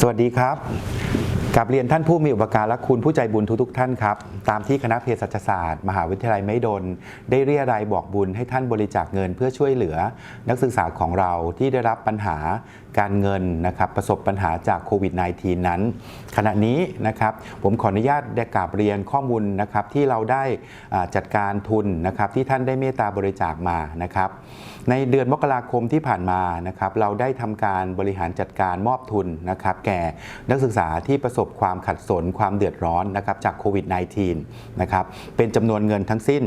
สวัสดีครับ กับเรียนท่านผู้มีอุปการะคุณผู้ใจบุญทุกๆท่านครับ ตามที่คณะเภสัชศาสตร์ มหาวิทยาลัยไม่ดน ได้เรียรายบอกบุญให้ท่านบริจาคเงินเพื่อช่วยเหลือ นักศึกษาของเราที่ได้รับปัญหาการเงินนะครับประสบปัญหาจากโควิด -19 นั้น ขณะนี้นะครับผมขออนุญาตได้กราบเรียนข้อมูลนะครับที่เราได้จัดการทุนนะครับที่ท่านได้เมตตาบริจาคมานะครับในเดือนมกราคมที่ผ่านมานะครับเราได้ทำการบริหารจัดการมอบทุนนะครับแก่นักศึกษาที่ประสบความขัดสนความเดือดร้อนนะครับจากโควิด -19 นะครับเป็นจำนวนเงินทั้งสิ้น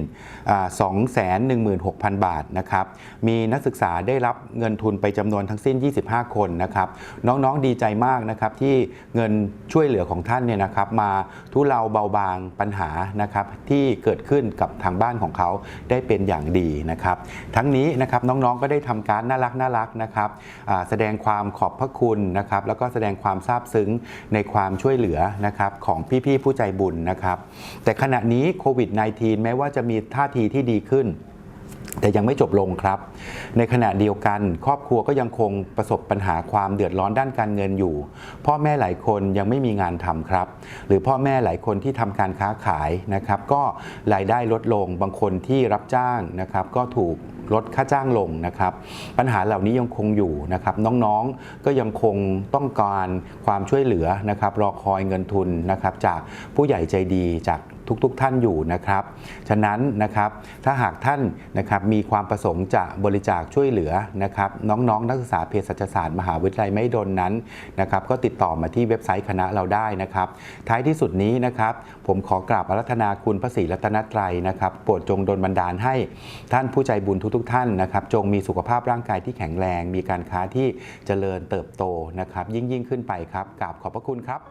216,000 บาทนะครับมีนักศึกษาได้รับเงินทุนไปจำนวนทั้งสิ้น 25 คนนะครับน้องๆดีใจมากนะครับที่เงินช่วยเหลือของท่านเนี่ยนะครับมาทุเลาเบาบางปัญหานะครับที่เกิดขึ้นกับทางบ้านของเขาได้เป็นอย่างดีนะครับทั้งนี้นะครับน้องๆก็ได้ทำการน่ารักน่ารักนะครับแสดงความขอบพระคุณนะครับแล้วก็แสดงความซาบซึ้งในความช่วยเหลือนะครับของพี่ๆผู้ใจบุญนะครับ แต่ขณะนี้โควิด -19 แม้ว่าจะมีท่าทีที่ดีขึ้นแต่ยังไม่จบลงครับ ในขณะเดียวกัน ครอบครัวก็ยังคงประสบปัญหาความเดือดร้อนด้านการเงินอยู่ พ่อแม่หลายคนยังไม่มีงานทำครับ หรือพ่อแม่หลายคนที่ทำการค้าขายนะครับ ก็รายได้ลดลงบางคนที่รับจ้างนะครับ ก็ถูก ลดค่าจ้างลงนะครับ ปัญหาเหล่านี้ยังคงอยู่นะครับ น้องๆก็ยังคงต้องการความช่วยเหลือนะครับ รอคอยเงินทุนนะครับจากผู้ใหญ่ใจดีจาก ทุกๆทท่านอยู่นะครับ ฉะนั้นนะครับถ้าหากท่านนะครับมีความประสงค์จะบริจาคช่วยเหลือนะครับน้องๆ นักศึกษาเภสัชศาสตร์มหาวิทยาลัยไม่ดนนั้นนะครับก็ติดต่อมาที่เว็บไซต์คณะเราได้นะครับ ท้ายที่สุดนี้นะครับผมขอกราบอารัธนาคุณพระศรีรัตนตรัยนะครับโปรดจงดลบันดาลให้ท่านผู้ใจบุญทุกๆท่านนะครับจงมีสุขภาพร่างกายที่แข็งแรง มีการค้าที่เจริญเติบโตนะครับยิ่งยิ่งขึ้นไปครับกราบขอบพระคุณครับ